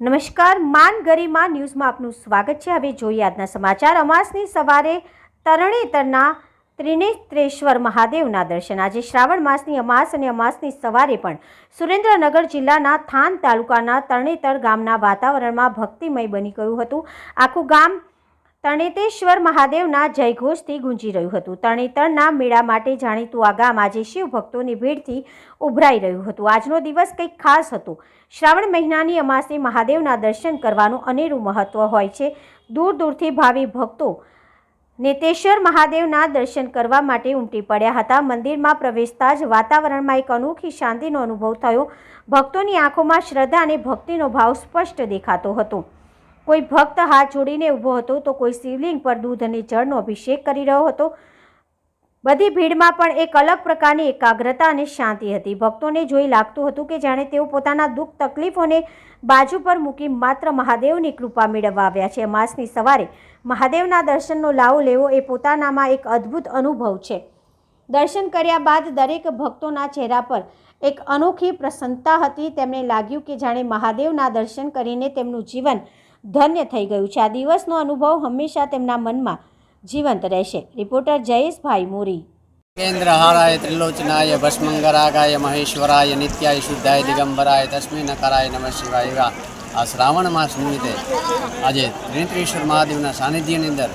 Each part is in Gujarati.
નમસ્કાર, માન ગરિમા ન્યૂઝમાં આપનું સ્વાગત છે. હવે જોઈએ આજના સમાચાર. અમાસની સવારે તરણેતરના ત્રિનેત્રેશ્વર મહાદેવના દર્શન. આજે શ્રાવણ માસની અમાસ અને અમાસની સવારે પણ સુરેન્દ્રનગર જિલ્લાના થાન તાલુકાના તરણેતર ગામના વાતાવરણમાં ભક્તિમય બની ગયું હતું. આખું ગામ તરણેતેશ્વર મહાદેવના જયઘોષથી ગુંજી રહ્યું હતું. તણેતરના મેળા માટે જાણીતું આ ગામ આજે શિવ ભક્તોની ભીડથી ઉભરાઈ રહ્યું હતું. આજનો દિવસ કંઈક ખાસ હતો. શ્રાવણ મહિનાની અમાસે મહાદેવના દર્શન કરવાનું અનેરું મહત્વ હોય છે. દૂર દૂરથી ભાવિ ભક્તો નેતેશ્વર મહાદેવના દર્શન કરવા માટે ઉમટી પડ્યા હતા. મંદિરમાં પ્રવેશતા જ વાતાવરણમાં એક અનોખી શાંતિનો અનુભવ થયો. ભક્તોની આંખોમાં શ્રદ્ધા અને ભક્તિનો ભાવ સ્પષ્ટ દેખાતો હતો. કોઈ ભક્ત હાથ જોડીને ઊભો હતો તો કોઈ શિવલિંગ પર દૂધ અને જળનો અભિષેક કરી રહ્યો હતો. બધી ભીડમાં પણ એક અલગ પ્રકારની એકાગ્રતા અને શાંતિ હતી. ભક્તોને જોઈ લાગતું હતું કે જાણે તેઓ પોતાના દુઃખ તકલીફોને બાજુ પર મૂકી માત્ર મહાદેવની કૃપા મેળવવા આવ્યા છે. માસની સવારે મહાદેવના દર્શનનો લાવો લેવો એ પોતાનામાં એક અદ્ભુત અનુભવ છે. દર્શન કર્યા બાદ દરેક ભક્તોના ચહેરા પર એક અનોખી પ્રસન્નતા હતી. તેમને લાગ્યું કે જાણે મહાદેવના દર્શન કરીને તેમનું જીવન ધન્ય થઈ ગયું છે. આ દિવસનો અનુભવ હંમેશા તેમના મનમાં જીવંત રહેશે. રિપોર્ટર જયેશભાઈ મોરી. કેન્દ્રહારાય ત્રિલોચનાય, ભસ્મંગરાગાય, મહેશ્વરાય, નિત્યાય શુદ્ધાય, દિગંબરાય તસ્મે નકારાય નમ શિવાય આ શ્રાવણ માસ નિમિત્તે આજે ત્રિનેત્રેશ્વર મહાદેવના સાનિધ્યની અંદર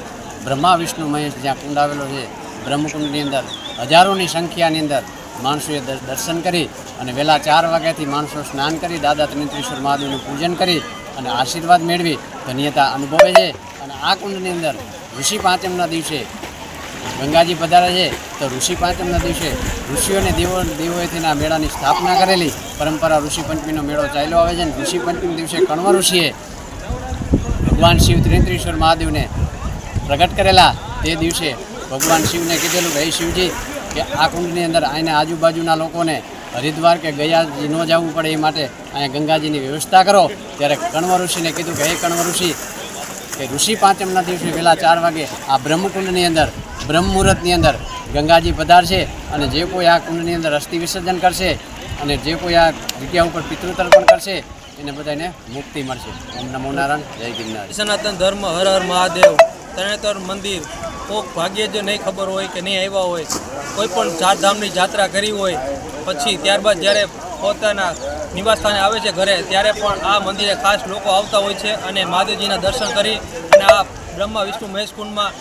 બ્રહ્મા, વિષ્ણુ, મહેશ જ્યાં કુંડ આવેલો છે, બ્રહ્મકુંડની અંદર હજારોની સંખ્યાની અંદર માણસોએ દર્શન કરી અને વહેલા ચાર વાગ્યાથી માણસો સ્નાન કરી, દાદા ત્રિનેત્રેશ્વર મહાદેવનું પૂજન કરી અને આશીર્વાદ મેળવી ધન્યતા અનુભવે છે. અને આ કુંડની અંદર ઋષિ પાંચમના દિવસે ગંગાજી પધારે છે. તો ઋષિ પાંચમના દિવસે ઋષિઓને દેવો, દેવોએ તેના મેળાની સ્થાપના કરેલી. પરંપરા ઋષિ પંચમીનો મેળો ચાલ્યો આવે છે અને ઋષિ પંચમી દિવસે કણવ ઋષિએ ભગવાન શિવ ત્રિનેત્રેશ્વર મહાદેવને પ્રગટ કરેલા. તે દિવસે ભગવાન શિવને કીધેલું કે શિવજી, કે આ કુંડની અંદર આને આજુબાજુના લોકોને હરિદ્વાર કે ગયા ન જવું પડે એ માટે અહીંયા ગંગાજીની વ્યવસ્થા કરો. ત્યારે કણવ ઋષિને કીધું કે, હે કણવ ઋષિ, કે ઋષિ પાંચમના દિવસે વહેલા ચાર વાગે આ બ્રહ્મકુંડની અંદર, બ્રહ્મ મુહૂર્તની અંદર ગંગાજી પધારશે અને જે કોઈ આ કુંડની અંદર અસ્થિ વિસર્જન કરશે અને જે કોઈ આ જગ્યા ઉપર પિતૃતર્પણ કરશે, એને બધાને મુક્તિ મળશે. ઓમ નમો નારાયણ, જય ગિરનાર. સનાતન ધર્મ, હર હર મહાદેવ, તરણેતર મંદિર, કોક ભાગ્યે જ નહીં ખબર હોય કે નહીં આવ્યા હોય, કોઈ પણ ચારધામની જાત્રા કરી હોય, પછી ત્યારબાદ જ્યારે પોતાના નિવાસસ્થાને આવે છે ઘરે, ત્યારે પણ આ મંદિરે ખાસ લોકો આવતા હોય છે અને મહાદેવજીના દર્શન કરી અને આ બ્રહ્મા, વિષ્ણુ, મહેશ કુંડમાં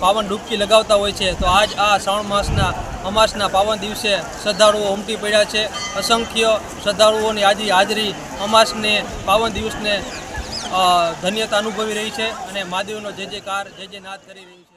પાવન ડૂબકી લગાવતા હોય છે. તો આજ આ શ્રાવણ માસના, અમાસના પાવન દિવસે શ્રદ્ધાળુઓ ઉમટી પડ્યા છે. અસંખ્ય શ્રદ્ધાળુઓની આજે હાજરી અમાસને, પાવન દિવસને ધન્યતા અનુભવી રહી છે અને મહાદેવનો જે જે કાર જે જે નાદ કરી રહી છે.